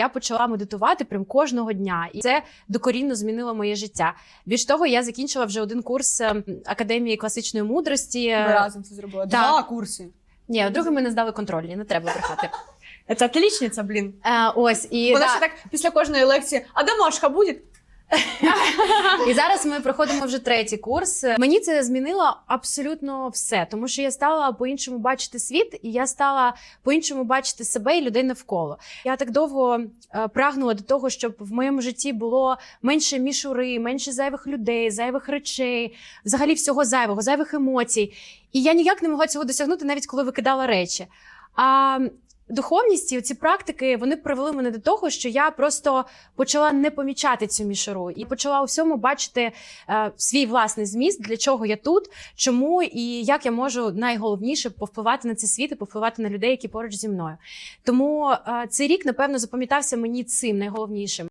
Я почала медитувати прям кожного дня, і це докорінно змінило моє життя. Більш того, я закінчила вже один курс е, академії класичної мудрості. Ми разом це зробили. Два курси. Ні, другий ми не здали контрольні, не треба брехати. Це отлічниця, блін. Е, ось і, Вона да, ще так після кожної лекції, а домашка буде? і зараз ми проходимо вже третій курс. Мені це змінило абсолютно все, тому що я стала по-іншому бачити світ, і я стала по-іншому бачити себе і людей навколо. Я так довго е, прагнула до того, щоб в моєму житті було менше мішури, менше зайвих людей, зайвих речей, взагалі всього зайвого, зайвих емоцій. І я ніяк не могла цього досягнути, навіть коли викидала речі. А духовність і ці практики вони привели мене до того, що я просто почала не помічати цю мішуру і почала у всьому бачити е, свій власний зміст, для чого я тут, чому і як я можу найголовніше повпливати на цей світ і повпливати на людей, які поруч зі мною. Тому е, цей рік, напевно, запам'ятався мені цим найголовнішим.